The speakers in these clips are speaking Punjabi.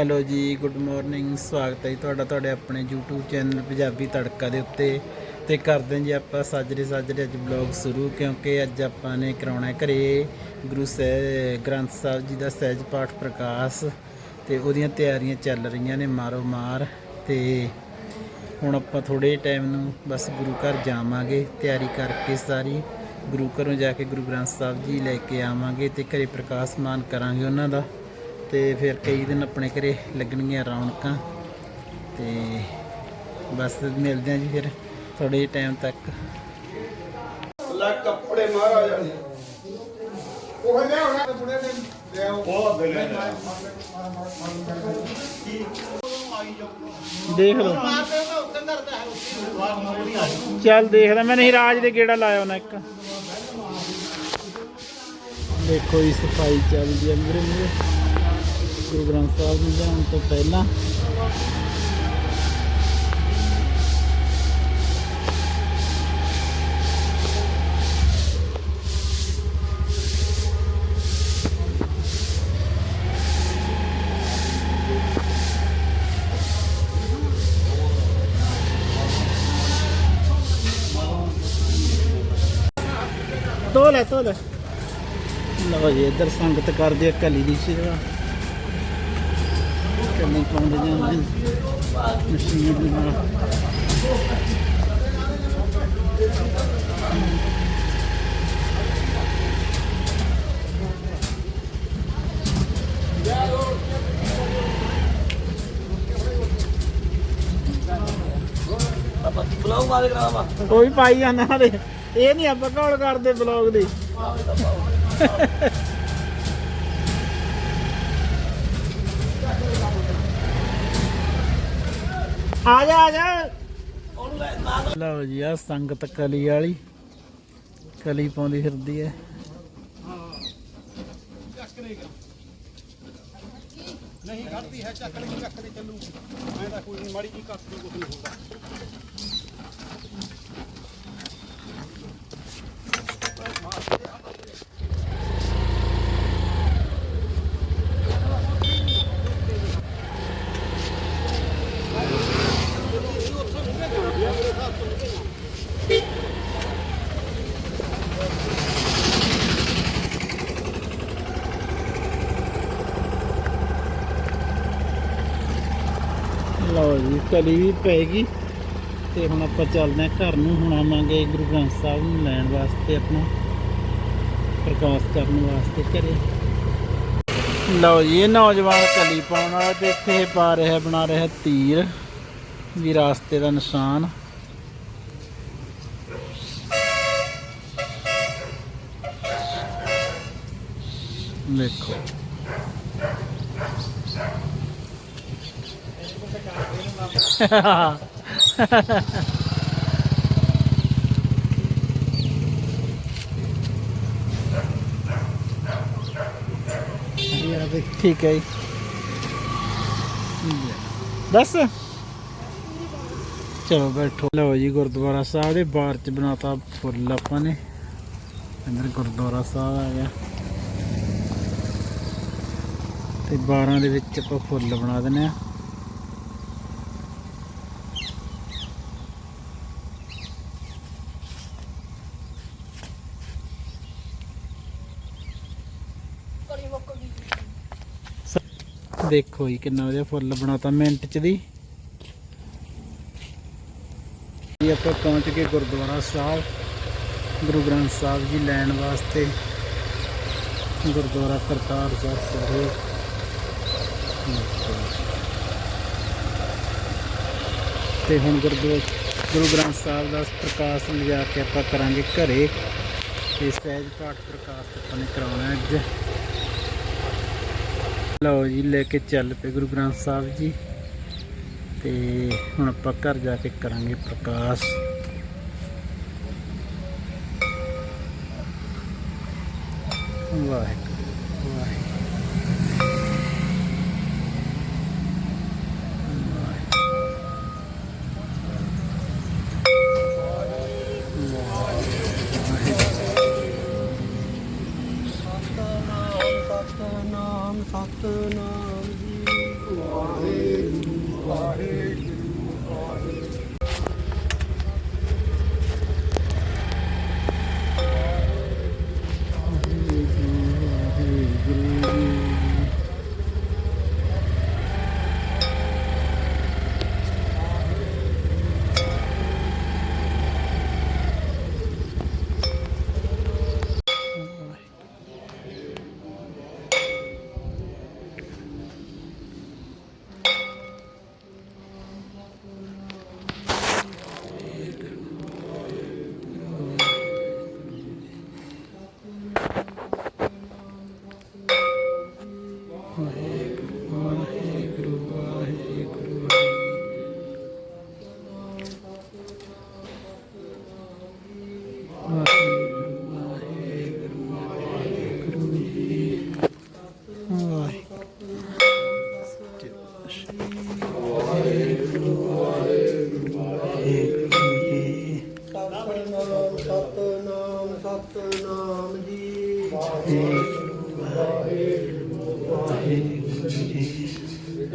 ਹੈਲੋ ਜੀ ਗੁੱਡ ਮਾਰਨਿੰਗ ਸਵਾਗਤ ਹੈ ਜੀ ਤੁਹਾਡਾ, ਤੁਹਾਡੇ ਆਪਣੇ YouTube ਚੈਨਲ ਪੰਜਾਬੀ ਤੜਕਾ ਦੇ ਉੱਤੇ। ਤੇ ਕਰਦੇ ਹਾਂ ਜੀ ਆਪਾਂ ਸਾਜਰੇ ਸਾਜਰੇ ਅੱਜ ਬਲੌਗ ਸ਼ੁਰੂ, ਕਿਉਂਕਿ ਅੱਜ ਆਪਾਂ ਨੇ ਕਰਾਉਣਾ ਹੈ ਘਰੇ ਗੁਰੂ ਸਾਹਿਬ ਗ੍ਰੰਥ ਸਾਹਿਬ ਜੀ ਦਾ ਸਹਿਜ ਪਾਠ ਪ੍ਰਕਾਸ਼। ਤੇ ਉਹਦੀਆਂ ਤਿਆਰੀਆਂ ਚੱਲ ਰਹੀਆਂ ਨੇ ਮਾਰੋ ਮਾਰ। ਤੇ ਹੁਣ ਆਪਾਂ ਥੋੜੇ ਟਾਈਮ ਨੂੰ ਬਸ ਗੁਰੂ ਘਰ ਜਾਵਾਂਗੇ, ਤਿਆਰੀ ਕਰਕੇ ਸਾਰੀ। ਗੁਰੂ ਘਰੋਂ ਜਾ ਕੇ ਗੁਰੂ ਗ੍ਰੰਥ ਸਾਹਿਬ ਜੀ ਲੈ ਕੇ ਆਵਾਂਗੇ ਤੇ ਘਰੇ ਪ੍ਰਕਾਸ਼ ਮਾਨ ਕਰਾਂਗੇ ਉਹਨਾਂ ਦਾ। ਤੇ ਫਿਰ ਕਈ ਦਿਨ ਆਪਣੇ ਘਰੇ ਲੱਗਣਗੀਆਂ ਰੌਣਕਾਂ ਤੇ ਬਸ ਮਿਲਦੇ ਆਂ ਜੀ ਫਿਰ ਥੋੜੇ ਟਾਈਮ ਤੱਕ। ਲੈ ਕੱਪੜੇ ਮਹਾਰਾਜ। ਉਹ ਲਿਆਉਣਾ ਬੁੜੇ ਨੇ ਲਿਆਓ ਉਹ ਦੇ ਦੇਖ ਲਓ। ਚੱਲ ਦੇਖਦਾ ਮੈਂ ਨਹੀਂ ਰਾਜ ਦੇ ਗੇੜਾ ਲਾਇਆ ਉਹਨਾਂ ਇੱਕ। ਦੇਖੋ ਇਹ ਸਫ਼ਾਈ ਚੱਲਦੀ ਹੈ ਮੇਰੇ ਮੇਰੇ ਗੁਰੂ ਗ੍ਰੰਥ ਸਾਹਿਬ ਨੂੰ ਜਾਣ ਤੋਂ ਪਹਿਲਾਂ ਧੋ ਲੈ ਧੋ ਲੈ ਲਓ ਜੀ ਇੱਧਰ ਸੰਗਤ ਕਰਦੇ ਆ ਕਲੀ ਦੀ ਸੇਵਾ ਪਾਉਂਦੇ ਨੇ ਮਸ਼ੀਨ ਦੇ ਨਾਲ। ਕੋਈ ਪਾਈ ਜਾਂਦਾ ਇਹ ਨਹੀਂ ਆਪਾਂ ਕੌਲ ਕਰਦੇ ਬਲੌਗ ਦੀ। ਆ ਜਾ ਆ ਜਾ ਲਓ ਜੀ ਆ ਸੰਗਤ ਕਲੀ ਵਾਲੀ। ਕਲੀ ਪਾਉਂਦੀ ਫਿਰਦੀ ਹੈ ਨਹੀਂ ਖੜਦੀ ਹੈ ਚੱਕ ਲਈ ਚੱਕ ਲਈ ਚੱਲੂ ਮੈਂ ਤਾਂ ਕੋਈ ਮਾੜੀ ਜੀ ਕੱਟ ਨੂੰ ਕੁਝ ਨਹੀਂ ਹੁੰਦਾ। ਲਓ ਜੀ ਕਲੀ ਵੀ ਪੈਗੀ ਤੇ ਹੁਣ ਆਪਾਂ ਚੱਲਦੇ ਹਾਂ ਘਰ ਨੂੰ, ਹੁਣ ਆਵਾਂਗੇ ਗੁਰੂ ਗ੍ਰੰਥ ਸਾਹਿਬ ਨੂੰ ਲੈਣ ਵਾਸਤੇ, ਆਪਣਾ ਪ੍ਰਕਾਸ਼ ਕਰਨ ਵਾਸਤੇ ਘਰੇ। ਲਓ ਜੀ, ਇਹ ਨੌਜਵਾਨ ਕਲੀ ਪਾਉਣ ਵਾਲਾ ਤੇ ਇੱਥੇ ਪਾ ਰਿਹਾ, ਬਣਾ ਰਿਹਾ ਤੀਰ, ਵੀ ਰਾਸਤੇ ਦਾ ਨਿਸ਼ਾਨ। ਵੇਖੋ ਯਾਰ ਦੇਖ, ਠੀਕ ਹੈ ਜੀ। ਦੱਸ। ਚਲੋ ਬੈਠੋ। ਲਓ ਜੀ ਗੁਰਦੁਆਰਾ ਸਾਹਿਬ ਦੇ ਬਾਹਰ ਚ ਬਣਾਤਾ ਫੁੱਲ ਆਪਾਂ ਨੇ। ਅੰਦਰ ਗੁਰਦੁਆਰਾ ਸਾਹਿਬ ਆ ਗਿਆ। ਤੇ 12 ਦੇ ਵਿੱਚ ਆਪਾਂ ਫੁੱਲ ਬਣਾ ਦਿੰਦੇ ਆ। ਦੇਖੋ ਜੀ ਕਿੰਨਾ ਵਧੀਆ ਫੁੱਲ ਬਣਾਤਾ ਮਿੰਟ ਚ ਦੀ। ਜੀ ਆਪਾਂ ਪਹੁੰਚ ਗਏ ਗੁਰਦੁਆਰਾ ਸਾਹਿਬ। ਗੁਰੂ ਗ੍ਰੰਥ ਸਾਹਿਬ ਜੀ ਲੈਣ ਵਾਸਤੇ। ਗੁਰਦੁਆਰਾ ਕਰਤਾਰ ਸਾਹਿਬ ਸਾਹਿਬ ਤੇ ਹੁਣ ਗੁਰਦੁਆਰਾ ਗੁਰੂ ਗ੍ਰੰਥ ਸਾਹਿਬ ਦਾ ਪ੍ਰਕਾਸ਼ ਲਿਜਾ ਕੇ ਆਪਾਂ ਕਰਾਂਗੇ ਘਰੇ। ਤੇ ਸਹਿਜ ਪਾਠ ਪ੍ਰਕਾਸ਼ ਆਪਾਂ ਨੇ ਕਰਾਉਣਾ ਅੱਜ। ਲਓ ਜੀ, ਲੈ ਕੇ ਚੱਲ ਪਏ ਗੁਰੂ ਗ੍ਰੰਥ ਸਾਹਿਬ ਜੀ। ਤੇ ਹੁਣ ਆਪਾਂ ਘਰ ਜਾ ਕੇ ਕਰਾਂਗੇ ਪ੍ਰਕਾਸ਼। ਵਾਹਿਗੁਰੂ।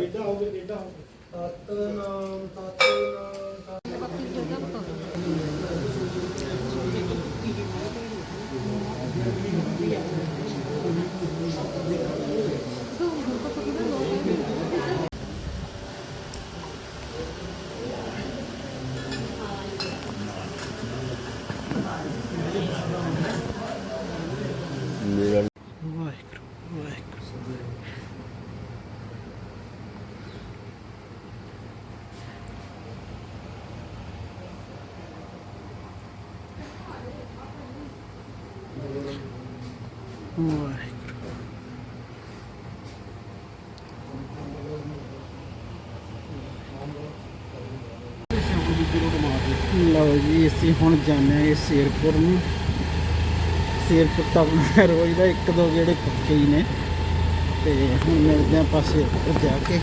ਡੇਡਾ ਹੋ ਗਿਆ ਡੇਡਾ ਸਤਨਾਮ ਸਤਨਾਮ ਵਾਹਿਗੁਰੂ ਵਾਹਿਗੁਰੂ ਵਾਹਿਗੁਰੂ ਲਓ ਜੀ, ਅਸੀਂ ਹੁਣ ਜਾਂਦੇ ਹਾਂ ਸ਼ੇਰਪੁਰ ਨੂੰ। ਸ਼ੇਰਪੁਰ ਤਾਂ ਆਪਣਾ ਰੋਜ਼ ਦਾ ਇੱਕ ਦੋ ਜਿਹੜੇ ਪੱਕੇ ਹੀ ਨੇ। ਤੇ ਹੁਣ ਮਿਲਦੇ ਹਾਂ ਸ਼ੇਰਪੁਰ ਜਾ ਕੇ।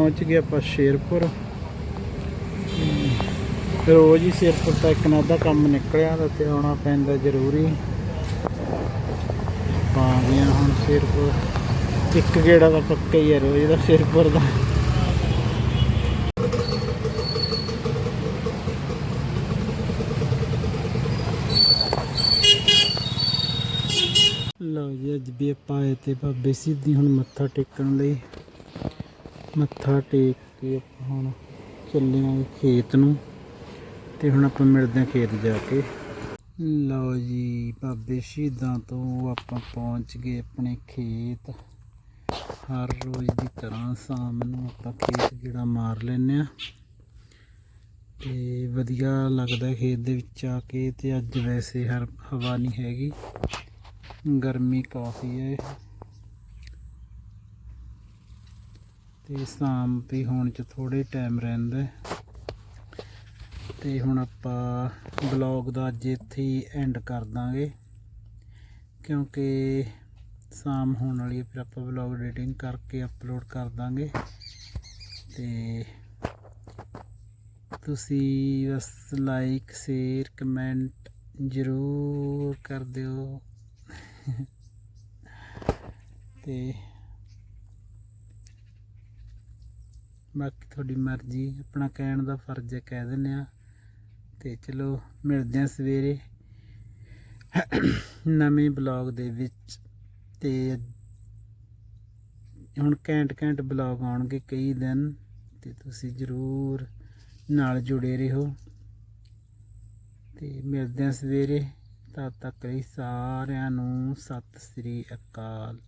ਪਹੁੰਚ ਗਏ ਆਪਾਂ ਸ਼ੇਰਪੁਰ। ਰੋਜ਼ ਹੀ ਸ਼ੇਰਪੁਰ ਤਾਂ ਇੱਕ ਨਾ ਅੱਧਾ ਕੰਮ ਨਿਕਲਿਆ ਤਾਂ ਤੇ ਆਉਣਾ ਪੈਂਦਾ ਜ਼ਰੂਰੀ। ਆ ਗਿਆ ਹੁਣ ਸ਼ੇਰਪੁਰ। ਇੱਕ ਗੇੜਾ ਤਾਂ ਪੱਕਾ ਹੀ ਹੈ ਰੋਜ਼ ਦਾ ਸ਼ੇਰਪੁਰ ਦਾ। ਲਓ ਜੀ, ਅੱਜ ਵੀ ਆਪਾਂ ਆਏ ਤੇ ਬਾਬੇ ਸਿੱਧੀ ਹੁਣ ਮੱਥਾ ਟੇਕਣ ਲਈ। ਮੱਥਾ ਟੇਕ ਕੇ ਆਪਾਂ ਹੁਣ ਚੱਲੇ ਆਂ ਖੇਤ ਨੂੰ ਤੇ ਹੁਣ ਆਪਾਂ ਮਿਲਦੇ ਆਂ ਖੇਤ ਜਾ ਕੇ। ਲਓ ਜੀ ਬਾਬੇ ਸ਼ਹੀਦਾਂ ਤੋਂ ਆਪਾਂ ਪਹੁੰਚ ਗਏ ਆਪਣੇ ਖੇਤ। ਹਰ ਰੋਜ਼ ਦੀ ਤਰ੍ਹਾਂ ਸ਼ਾਮ ਨੂੰ ਆਪਾਂ ਖੇਤ ਜਿਹੜਾ ਮਾਰ ਲੈਨੇ ਆ। ਤੇ ਵਧੀਆ ਲੱਗਦਾ ਖੇਤ ਦੇ ਵਿੱਚ ਆ ਕੇ ਤੇ ਅੱਜ ਵੈਸੇ ਹਰ ਹਵਾ ਨਹੀਂ ਹੈਗੀ। ਗਰਮੀ ਕਾਫੀ ਹੈ। ਤੇ ਸ਼ਾਮ ਵੀ ਹੋਣ ਚ ਥੋੜੇ ਟਾਈਮ ਰਹਿੰਦਾ ਹੈ। ਤੇ ਹੁਣ ਆਪਾਂ ਬਲੌਗ ਦਾ ਅੱਜ ਇੱਥੇ ਹੀ ਐਂਡ ਕਰ ਦਾਂਗੇ। ਕਿਉਂਕਿ ਸ਼ਾਮ ਹੋਣ ਵਾਲੀ ਹੈ, ਫਿਰ ਆਪਾਂ ਬਲੌਗ ਐਡੀਟਿੰਗ ਕਰਕੇ ਅਪਲੋਡ ਕਰ ਦਾਂਗੇ। ਤੇ ਤੁਸੀਂ ਬਸ ਲਾਈਕ ਸ਼ੇਅਰ ਕਮੈਂਟ ਜ਼ਰੂਰ ਕਰ ਦਿਓ। ਤੇ ਬਾਕੀ ਤੁਹਾਡੀ ਮਰਜ਼ੀ, ਆਪਣਾ ਕਹਿਣ ਦਾ ਫਰਜ਼ ਹੈ, ਕਹਿ ਦਿੰਦੇ ਆ ਤੇ ਚਲੋ, ਮਿਲਦੇ ਆ ਸਵੇਰੇ ਨਵੇਂ ਬਲੌਗ ਦੇ ਵਿੱਚ। ਤੇ ਹੁਣ ਘੈਂਟ ਘੈਂਟ ਬਲੌਗ ਆਉਣਗੇ ਕਈ ਦਿਨ, ਤੇ ਤੁਸੀਂ ਜ਼ਰੂਰ ਨਾਲ ਜੁੜੇ ਰਹੋ। ਤੇ ਮਿਲਦੇ ਆ ਸਵੇਰੇ। ਤਦ ਤੱਕ ਲਈ ਸਾਰਿਆਂ ਨੂੰ ਸਤਿ ਸ੍ਰੀ ਅਕਾਲ।